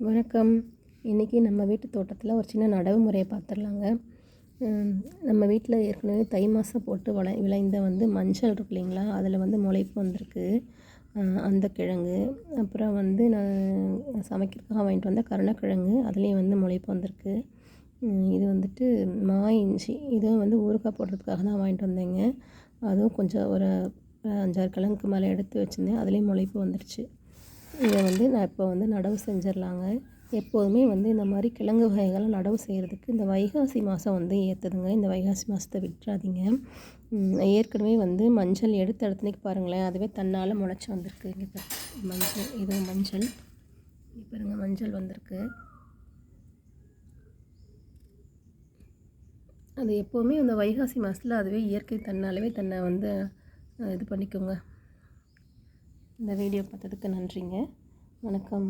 வணக்கம். இன்றைக்கி நம்ம வீட்டு தோட்டத்தில் ஒரு சின்ன நடவு முறையை பார்த்துடலாங்க நம்ம வீட்டில் ஏற்கனவே தை மாதம் போட்டு வள விளைந்த வந்து மஞ்சள் இருக்கு இல்லைங்களா? அதில் வந்து முளைப்பு வந்திருக்கு. அந்த கிழங்கு அப்புறம் வந்து நான் சமைக்கிறதுக்காக வாங்கிட்டு வந்த கருணக்கிழங்கு அதுலேயும் வந்து முளைப்பு வந்திருக்கு. இது வந்துட்டு மா இஞ்சி இதுவும் வந்து ஊறுகாய் போடுறதுக்காக தான் வாங்கிட்டு வந்தேங்க. அதுவும் கொஞ்சம் ஒரு அஞ்சாறு கிழங்குக்கு மேலே எடுத்து வச்சுருந்தேன். அதுலேயும் முளைப்பு வந்துருச்சு. இதை வந்து நான் இப்போ வந்து நடவு செஞ்சிடலாங்க. எப்போதுமே வந்து இந்த மாதிரி கிழங்கு வகைகளை நடவு செய்கிறதுக்கு இந்த வைகாசி மாதம் வந்து ஏற்றுதுங்க இந்த வைகாசி மாதத்தை விட்டுறாதீங்க. ஏற்கனவே வந்து மஞ்சள் எடுத்த இடத்துலைக்கு பாருங்களேன். அதுவே தன்னால் முளைச்சி வந்திருக்கு. இங்கே மஞ்சள் இது மஞ்சள். பாருங்கள் மஞ்சள் வந்திருக்கு. அது எப்போவுமே இந்த வைகாசி மாதத்தில் அதுவே இயற்கை தன்னாலவே தன்னை வந்து இது பண்ணிக்கோங்க. இந்த வீடியோ பார்த்ததுக்கு நன்றிங்க. வணக்கம்.